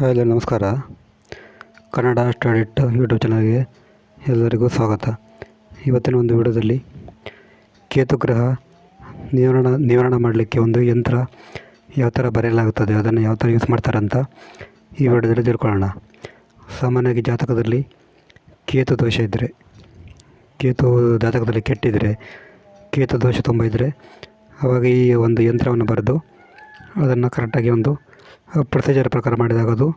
Hello ನಮಸ್ಕಾರ. Kannada ಸ್ಟಡಿಟ್ YouTube ಚಾನಲ್ಗೆ ಎಲ್ಲರಿಗೂ ಸ್ವಾಗತ. ಇವತ್ತಿನ ಒಂದು ವಿಡಿಯೋದಲ್ಲಿ ಕೇತು ಗ್ರಹ ನಿವಾರಣ, ನಿವಾರಣೆ ಮಾಡಲಿಕ್ಕೆ ಒಂದು ಯಂತ್ರ ಯಾವ ಥರ ಬರೆಯಲಾಗುತ್ತದೆ, ಅದನ್ನು ಯಾವ ಥರ ಯೂಸ್ ಮಾಡ್ತಾರಂತ ಈ ವಿಡಿಯೋದಲ್ಲಿ ತಿಳ್ಕೊಳ್ಳೋಣ. ಸಾಮಾನ್ಯವಾಗಿ ಜಾತಕದಲ್ಲಿ ಕೇತು ದೋಷ ಇದ್ದರೆ ಕೇತು ಜಾತಕದಲ್ಲಿ ಕೆಟ್ಟಿದ್ದರೆ ಕೇತು ದೋಷ ತುಂಬ ಇದ್ದರೆ ಆವಾಗ ಈ ಒಂದು ಯಂತ್ರವನ್ನು ಬರೆದು ಅದನ್ನು ಕರೆಕ್ಟಾಗಿ ಒಂದು ಪ್ರೊಸೀಜರ್ ಪ್ರಕಾರ ಮಾಡಿದಾಗ ಅದು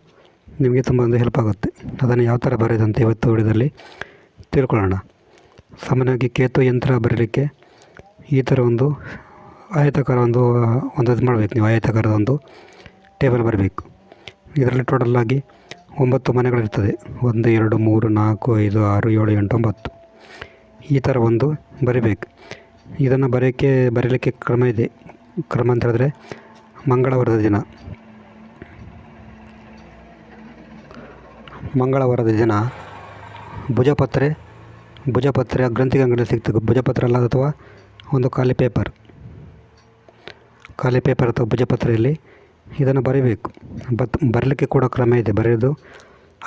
ನಿಮಗೆ ತುಂಬ ಒಂದು ಹೆಲ್ಪ್ ಆಗುತ್ತೆ. ಅದನ್ನು ಯಾವ ಥರ ಬರೆಯೋದಂತ ಇವತ್ತು ವಿಡಿಯೋದಲ್ಲಿ ತಿಳ್ಕೊಳ್ಳೋಣ. ಸಾಮಾನ್ಯವಾಗಿ ಕೇತು ಯಂತ್ರ ಬರೀಲಿಕ್ಕೆ ಈ ಥರ ಒಂದು ಆಯತಾಕಾರ ಒಂದು ಒಂದು ಇದು ಮಾಡಬೇಕು. ನೀವು ಆಯತಾಕಾರದ ಒಂದು ಟೇಬಲ್ ಬರಬೇಕು. ಇದರಲ್ಲಿ ಟೋಟಲ್ಲಾಗಿ ಒಂಬತ್ತು ಮನೆಗಳಿರ್ತದೆ. ಒಂದು, ಎರಡು, ಮೂರು, ನಾಲ್ಕು, ಐದು, ಆರು, ಏಳು, ಎಂಟು, ಒಂಬತ್ತು. ಈ ಥರ ಒಂದು ಬರಿಬೇಕು. ಇದನ್ನು ಬರೆಯೋಕ್ಕೆ, ಬರೀಲಿಕ್ಕೆ ಕ್ರಮ ಇದೆ. ಕ್ರಮ ಅಂತ ಹೇಳಿದ್ರೆ ಮಂಗಳವಾರದ ದಿನ. ಮಂಗಳವಾರದ ದಿನ ಭುಜಪತ್ರೆ ಭುಜಪತ್ರೆ, ಗ್ರಂಥಿಗೆ ಅಂಗಡಿಯಲ್ಲಿ ಸಿಗ್ತದೆ. ಭುಜಪತ್ರ ಅಲ್ಲ, ಅಥವಾ ಒಂದು ಖಾಲಿ ಪೇಪರ್. ಖಾಲಿ ಪೇಪರ್ ಅಥವಾ ಭುಜಪತ್ರೆಯಲ್ಲಿ ಇದನ್ನು ಬರೀಬೇಕು. ಬತ್, ಬರಲಿಕ್ಕೆ ಕೂಡ ಕ್ರಮ ಇದೆ. ಬರೆಯೋದು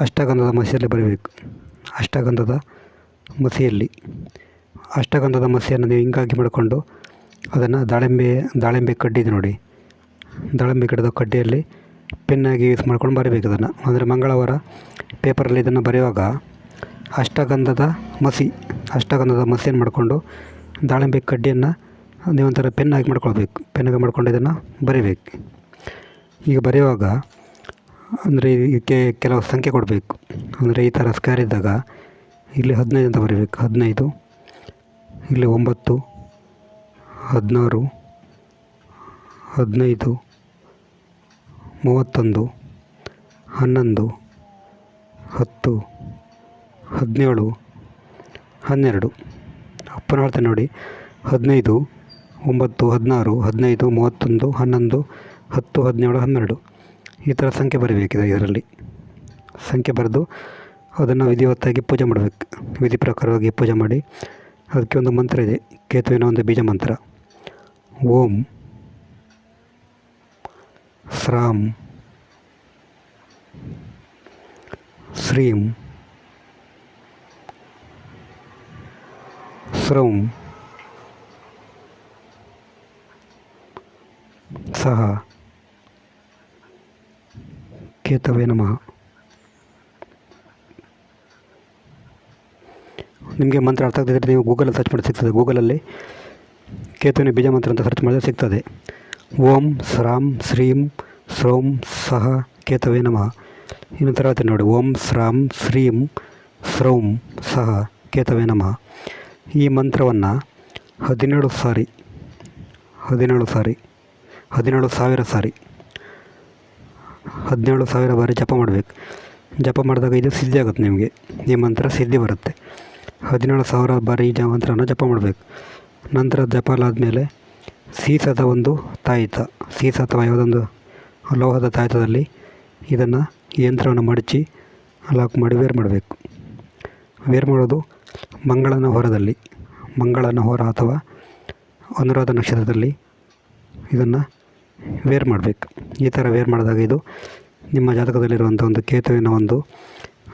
ಅಷ್ಟಗಂಧದ ಮಸಿಯಲ್ಲಿ ಬರೀಬೇಕು. ಅಷ್ಟಗಂಧದ ಮಸಿಯಲ್ಲಿ. ಅಷ್ಟಗಂಧದ ಮಸಿಯನ್ನು ನೀವು ಹಿಂಗಾಗಿ ಮಾಡಿಕೊಂಡು ಅದನ್ನು ದಾಳಿಂಬೆ ದಾಳಿಂಬೆ ಕಡ್ಡಿ ನೋಡಿ. ದಾಳಿಂಬೆ ಗಿಡದ ಕಡ್ಡಿಯಲ್ಲಿ ಪೆನ್ನಾಗಿ ಯೂಸ್ ಮಾಡ್ಕೊಂಡು ಬರೀಬೇಕು ಅದನ್ನು ಅಂದರೆ ಮಂಗಳವಾರ ಪೇಪರಲ್ಲಿ ಇದನ್ನು ಬರೆಯುವಾಗ ಅಷ್ಟಗಂಧದ ಮಸಿ, ಅಷ್ಟಗಂಧದ ಮಸಿಯನ್ನು ಮಾಡಿಕೊಂಡು ದಾಳಿಂಬೆ ಕಡ್ಡಿಯನ್ನು ನೀವೊಂಥರ ಪೆನ್ನಾಗಿ ಮಾಡ್ಕೊಳ್ಬೇಕು. ಪೆನ್ನಾಗಿ ಮಾಡಿಕೊಂಡು ಇದನ್ನು ಬರೀಬೇಕು. ಈಗ ಬರೆಯುವಾಗ ಅಂದರೆ ಇದಕ್ಕೆ ಕೆಲವು ಸಂಖ್ಯೆ ಕೊಡಬೇಕು. ಅಂದರೆ ಈ ಥರ ಸ್ಕ್ವೇರ್ ಇದ್ದಾಗ ಇಲ್ಲಿ ಹದಿನೈದು ಅಂತ ಬರೀಬೇಕು. ಹದಿನೈದು, ಇಲ್ಲಿ ಒಂಬತ್ತು, ಹದಿನಾರು, ಹದಿನೈದು ಮೂವತ್ತೊಂದು, ಹನ್ನೊಂದು, ಹತ್ತು, ಹದಿನೇಳು, ಹನ್ನೆರಡು. ಅಪ್ಪನ ಹೇಳ್ತೇನೆ ನೋಡಿ. ಹದಿನೈದು, ಒಂಬತ್ತು, ಹದಿನಾರು, ಹದಿನೈದು, ಮೂವತ್ತೊಂದು, ಹನ್ನೊಂದು, ಹತ್ತು, ಹದಿನೇಳು, ಹನ್ನೆರಡು. ಈ ಥರ ಸಂಖ್ಯೆ ಬರೀಬೇಕಿದೆ ಇದರಲ್ಲಿ. ಸಂಖ್ಯೆ ಬರೆದು ಅದನ್ನು ವಿಧಿವತ್ತಾಗಿ ಪೂಜೆ ಮಾಡಬೇಕು. ವಿಧಿ ಪ್ರಕಾರವಾಗಿ ಪೂಜೆ ಮಾಡಿ. ಅದಕ್ಕೆ ಒಂದು ಮಂತ್ರ ಇದೆ. ಕೇತುವಿನ ಒಂದು ಬೀಜ ಮಂತ್ರ. ಓಂ ಸ್ರಾಂ ಶ್ರೀಂ ಸ್ರೌಂ ಸಹ ಕೇತವೇ ನಮಃ. ನಿಮಗೆ ಮಂತ್ರ ಅರ್ಥ ಆಗದಿದ್ದರೆ ನೀವು ಗೂಗಲಲ್ಲಿ ಸರ್ಚ್ ಮಾಡಿ ಸಿಗ್ತದೆ. ಗೂಗಲಲ್ಲಿ ಕೇತುವಿನ ಬೀಜ ಮಂತ್ರ ಅಂತ ಸರ್ಚ್ ಮಾಡಿದ್ರೆ ಸಿಗ್ತದೆ. ಓಂ ಸ್ರಾಂ ಶ್ರೀಂ ಸ್ರೋಂ ಸಹ ಕೇತವೇ ನಮಃ. ಇನ್ನು ಥರ ನೋಡಿ, ಓಂ ಸ್ರಾಂ ಶ್ರೀಂ ಸ್ರೋಂ ಸಹ ಕೇತವೇ ನಮಃ. ಈ ಮಂತ್ರವನ್ನು ಹದಿನೇಳು ಸಾರಿ ಹದಿನೇಳು ಸಾರಿ, ಹದಿನೇಳು ಸಾವಿರ ಸಾರಿ, ಹದಿನೇಳು ಸಾವಿರ ಬಾರಿ ಜಪ ಮಾಡಬೇಕು. ಜಪ ಮಾಡಿದಾಗ ಇದು ಸಿದ್ಧಿ ಆಗುತ್ತೆ ನಿಮಗೆ. ಈ ಮಂತ್ರ ಸಿದ್ಧಿ ಬರುತ್ತೆ. ಹದಿನೇಳು ಸಾವಿರ ಬಾರಿ ಈ ಮಂತ್ರನ ಜಪ ಮಾಡಬೇಕು. ನಂತರ ಜಪ ಆದಮೇಲೆ ಸೀಸದ ಒಂದು ತಾಯಿತ. ಸೀಸ ಅಥವಾ ಯಾವುದೊಂದು ಲೋಹದ ತಾಯಿತದಲ್ಲಿ ಇದನ್ನು ಯಂತ್ರವನ್ನು ಮಡಚಿ ಲಾಕ್ ಮಾಡಿ ವೇರ್ ಮಾಡಬೇಕು. ವೇರ್ ಮಾಡೋದು ಮಂಗಳನ ಹೊರದಲ್ಲಿ. ಮಂಗಳನ ಹೊರ ಅಥವಾ ಅನುರಾಧ ನಕ್ಷತ್ರದಲ್ಲಿ ಇದನ್ನು ವೇರ್ ಮಾಡಬೇಕು. ಈ ಥರ ವೇರ್ ಮಾಡಿದಾಗ ಇದು ನಿಮ್ಮ ಜಾತಕದಲ್ಲಿರುವಂಥ ಒಂದು ಕೇತುವಿನ ಒಂದು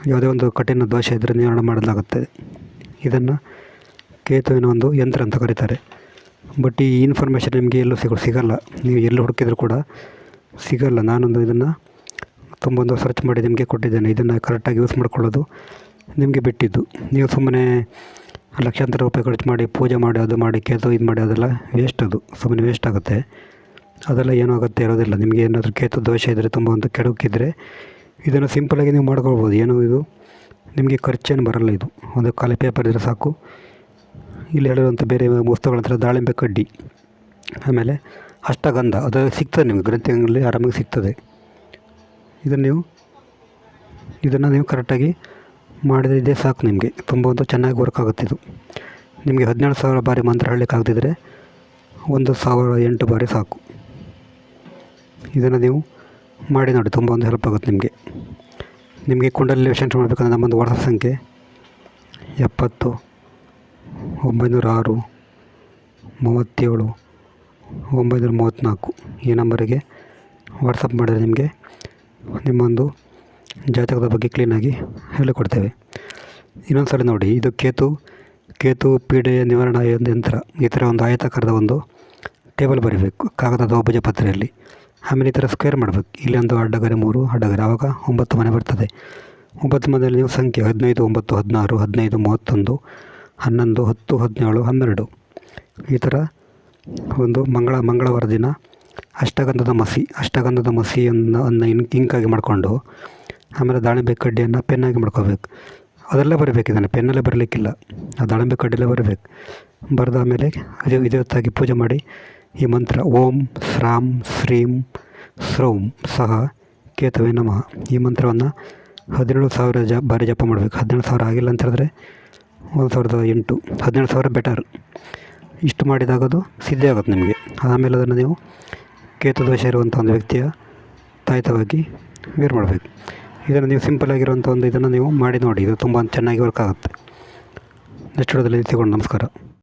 ಯಾವುದೇ ಒಂದು ಕಠಿಣ ದೋಷ ಇದ್ದರೆ ನಿವಾರಣೆ ಮಾಡಲಾಗುತ್ತದೆ ಇದನ್ನು ಕೇತುವಿನ ಒಂದು ಯಂತ್ರ ಅಂತ ಕರೀತಾರೆ. ಬಟ್ ಈ ಇನ್ಫಾರ್ಮೇಷನ್ ನಿಮಗೆ ಎಲ್ಲೂ ಸಿಗೋ, ಸಿಗಲ್ಲ. ನೀವು ಎಲ್ಲಿ ಹುಡುಕಿದ್ರು ಕೂಡ ಸಿಗಲ್ಲ. ನಾನೊಂದು ಇದನ್ನು ತುಂಬ ಒಂದು ಸರ್ಚ್ ಮಾಡಿ ನಿಮಗೆ ಕೊಟ್ಟಿದ್ದೇನೆ. ಇದನ್ನು ಕರೆಕ್ಟಾಗಿ ಯೂಸ್ ಮಾಡ್ಕೊಳ್ಳೋದು ನಿಮಗೆ ಬಿಟ್ಟಿದ್ದು. ನೀವು ಸುಮ್ಮನೆ ಲಕ್ಷಾಂತರ ರೂಪಾಯಿ ಖರ್ಚು ಮಾಡಿ ಪೂಜೆ ಮಾಡಿ, ಅದು ಮಾಡಿ ಕೇತು ಇದು ಮಾಡಿ, ಅದೆಲ್ಲ ವೇಸ್ಟ್ ಅದು. ಸುಮ್ಮನೆ ವೇಸ್ಟ್ ಆಗುತ್ತೆ. ಅದೆಲ್ಲ ಏನೂ ಆಗುತ್ತೆ ಇರೋದಿಲ್ಲ. ನಿಮಗೆ ಏನಾದರೂ ಕೇತು ದೋಷ ಇದ್ದರೆ ತುಂಬ ಒಂದು ಕೆಡುಕಿದ್ರೆ ಇದನ್ನು ಸಿಂಪಲಾಗಿ ನೀವು ಮಾಡ್ಕೊಳ್ಬೋದು. ಏನು ಇದು ನಿಮಗೆ ಖರ್ಚೇನು ಬರಲ್ಲ ಇದು. ಒಂದು ಖಾಲಿ ಪೇಪರ್ ಇದ್ದರೆ ಸಾಕು. ಇಲ್ಲಿ ಹೇಳಿರುವಂಥ ಬೇರೆ ವಸ್ತುಗಳ ಹತ್ರ ದಾಳಿಂಬೆ ಕಡ್ಡಿ. ಆಮೇಲೆ ಅಷ್ಟಗಂಧ, ಅದು ಸಿಗ್ತದೆ ನಿಮಗೆ, ಗ್ರಂಥಿಗಳಲ್ಲಿ ಆರಾಮಾಗಿ ಸಿಗ್ತದೆ. ಇದನ್ನು ನೀವು ಇದನ್ನು ನೀವು ಕರೆಕ್ಟಾಗಿ ಮಾಡಿದರೆ ಇದೇ ಸಾಕು ನಿಮಗೆ. ತುಂಬ ಒಂದು ಚೆನ್ನಾಗಿ ವರ್ಕ್ ಆಗುತ್ತೆ ಇದು. ನಿಮಗೆ ಹದಿನೇಳು ಸಾವಿರ ಬಾರಿ ಮಂತ್ರ ಹೇಳಲಿಕ್ಕೆ ಆಗದಿದ್ದರೆ ಒಂದು ಸಾವಿರ ಎಂಟು ಬಾರಿ ಸಾಕು. ಇದನ್ನು ನೀವು ಮಾಡಿ ನೋಡಿ, ತುಂಬ ಒಂದು ಹೆಲ್ಪ್ ಆಗುತ್ತೆ ನಿಮಗೆ. ನಿಮಗೆ ಕುಂಡಲಿ ವಿಷನ್ ಮಾಡಬೇಕಂದ್ರೆ ನಮ್ಮೊಂದು ವಾಟ್ಸಪ್ ಸಂಖ್ಯೆ ಎಪ್ಪತ್ತು. ಒಂಬೈನೂರ ಆರು ಮೂವತ್ತೇಳು ಒಂಬೈನೂರ ಮೂವತ್ತ್ನಾಲ್ಕು ಈ ನಂಬರಿಗೆ ವಾಟ್ಸಪ್ ಮಾಡಿದರೆ ನಿಮಗೆ ನಿಮ್ಮೊಂದು ಜಾತಕದ ಬಗ್ಗೆ ಕ್ಲೀನಾಗಿ ಹೇಳಿಕೊಡ್ತೇವೆ. ಇನ್ನೊಂದು ಸಲ ನೋಡಿ, ಇದು ಕೇತು ಕೇತು ಪೀಡೆಯ ನಿವಾರಣಾ ಯಂತ್ರ. ಈ ಥರ ಒಂದು ಆಯತಾಕಾರದ ಒಂದು ಟೇಬಲ್ ಬರೀಬೇಕು, ಕಾಗದದ ಒಬ್ಬಜ ಪತ್ರೆಯಲ್ಲಿ. ಆಮೇಲೆ ಈ ಥರ ಸ್ಕ್ವೇರ್ ಮಾಡಬೇಕು. ಇಲ್ಲಿ ಒಂದು ಅಡ್ಡಗರೆ ಮೂರು, ಅಡ್ಡಗರೆ ಆವಾಗ ಒಂಬತ್ತು ಮನೆ ಬರ್ತದೆ. ಒಂಬತ್ತು ಮನೆಯಲ್ಲಿ ನೀವು ಸಂಖ್ಯೆ ಹದಿನೈದು, ಒಂಬತ್ತು, ಹದಿನಾರು, ಹದಿನೈದು, ಮೂವತ್ತೊಂದು ಹನ್ನೊಂದು, ಹತ್ತು, ಹದಿನೇಳು, ಹನ್ನೆರಡು. ಈ ಥರ ಒಂದು ಮಂಗಳ, ಮಂಗಳವಾರ ದಿನ ಅಷ್ಟಗಂಧದ ಮಸಿ, ಅಷ್ಟಗಂಧದ ಮಸಿಯನ್ನು ಅನ್ನು ಇಂಕ್ ಇಂಕಾಗಿ ಮಾಡಿಕೊಂಡು, ಆಮೇಲೆ ದಾಳಿಂಬೆ ಕಡ್ಡಿಯನ್ನು ಪೆನ್ನಾಗಿ ಮಾಡ್ಕೋಬೇಕು. ಅದೆಲ್ಲ ಬರಬೇಕು ಇದನ್ನು ಪೆನ್ನಲ್ಲೇ ಬರಲಿಕ್ಕಿಲ್ಲ. ಆ ದಾಳಿಂಬೆ ಕಡ್ಡಿಯಲ್ಲೇ ಬರಬೇಕು. ಬರೆದ ಆಮೇಲೆ ಇದು ಇದೇ ಹೊತ್ತಾಗಿ ಪೂಜೆ ಮಾಡಿ ಈ ಮಂತ್ರ, ಓಂ, ಸ್ರಾಂ, ಶ್ರೀಂ, ಸ್ರೌಂ ಸಹ ಕೇತವೇ ನಮಃ. ಈ ಮಂತ್ರವನ್ನು ಹದಿನೇಳು ಸಾವಿರ ಜ ಬಾರಿ ಜಪ ಮಾಡಬೇಕು. ಹದಿನೇಳು ಸಾವಿರ ಆಗಿಲ್ಲ ಅಂತ ಹೇಳಿದ್ರೆ ಒಂದು ಸಾವಿರದ ಎಂಟು, ಹದಿನೇಳು ಸಾವಿರ ಬೆಟರ್ ಇಷ್ಟು ಮಾಡಿದಾಗ ಅದು ಸಿದ್ಧ ಆಗುತ್ತೆ ನಿಮಗೆ. ಆಮೇಲೆ ಅದನ್ನು ನೀವು ಕೇತು ದೋಷ ಇರುವಂಥ ಒಂದು ವ್ಯಕ್ತಿಯ ತಾಯಿತವಾಗಿ ವೇರ್ ಮಾಡಬೇಕು. ಇದನ್ನು ನೀವು ಸಿಂಪಲ್ ಆಗಿರುವಂಥ ಒಂದು ಇದನ್ನು ನೀವು ಮಾಡಿ ನೋಡಿ. ಇದು ತುಂಬ ಚೆನ್ನಾಗಿ ವರ್ಕ್ ಆಗುತ್ತೆ. ನೆಕ್ಸ್ಟ್ ವಿಡಿಯೋದಲ್ಲಿ ಸಿಗೋಣ. ನಮಸ್ಕಾರ.